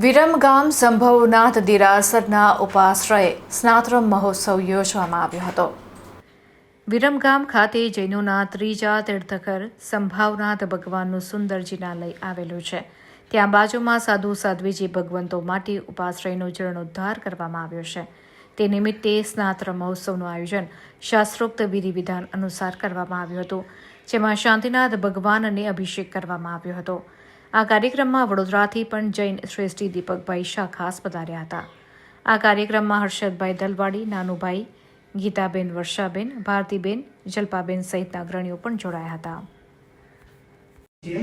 વિરમગામ સંભવનાથ દિરાસરના ઉપાશ્રયે સ્નાતરમ મહોત્સવ યોજવામાં આવ્યો હતો. વિરમગામ ખાતે જૈનોના ત્રીજા તીર્થકર સંભાવનાથ ભગવાનનું સુંદર જિનાલય આવેલું છે. ત્યાં બાજુમાં સાધુ સાધ્વીજી ભગવંતો માટે ઉપાશ્રયનો જીર્ણોદ્ધાર કરવામાં આવ્યો છે. તે નિમિત્તે સ્નાત્ર મહોત્સવનું આયોજન શાસ્ત્રોક્ત વિધિવિધાન અનુસાર કરવામાં આવ્યું હતું, જેમાં શાંતિનાથ ભગવાનને અભિષેક કરવામાં આવ્યો હતો. આ કાર્યક્રમમાં વડોદરાથી પણ જૈન શ્રેષ્ઠી દીપકભાઈ શાહ ખાસ પધાર્યા હતા. આ કાર્યક્રમમાં હર્ષદભાઈ દલવાડી, નાનુભાઈ, ગીતાબેન વર્ષાબેન, ભારતીબેન, જલ્પાબેન સહિતના અગ્રણીઓ પણ જોડાયા હતા. જે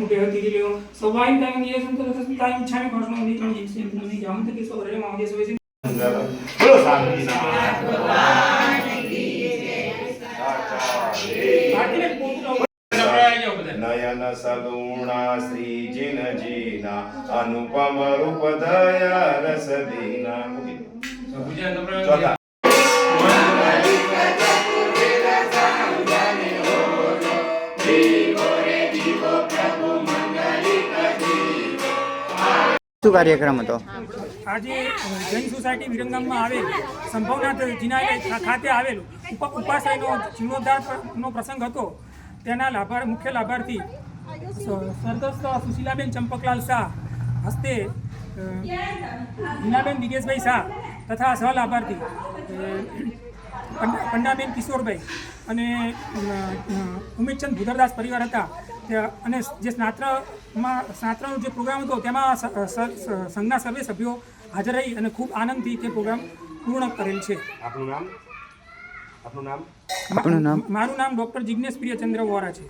નયન સલુણા શ્રી જીન જીના અનુપમ રૂપ દયા રસ દીના ચોથા શું કાર્યક્રમ હતો? આજે જૈન સોસાયટી વિરંગામમાં આવેલ સંભવનાથ જીના ખાતે આવેલ ઉપાસાયનો ઉપાશ્રયનો જીર્ણોદ્ધાર નો પ્રસંગ હતો. તેના લાભાર, મુખ્ય લાભાર્થી સ્વર્ગસ્થ સુશીલાબેન ચંપકલાલ શાહ, હસ્તે હિનાબેન દિગેશભાઈ શાહ તથા સહલાભાર્થી પંડા- પંડાબેન કિશોરભાઈ અને ઉમેદચંદ ભૂદરદાસ પરિવાર હતા. અને જે સ્નાત્રમાં સ્નાત્રનો જે પ્રોગ્રામ હતો, તેમાં સંઘના સર્વે સભ્યો હાજર રહી અને ખૂબ આનંદથી તે પ્રોગ્રામ પૂર્ણ કરેલ છે. આપનું નામ? આપનું નામ? મારું નામ ડૉક્ટર જિગ્નેશ પ્રિયચંદ્ર વોરા છે.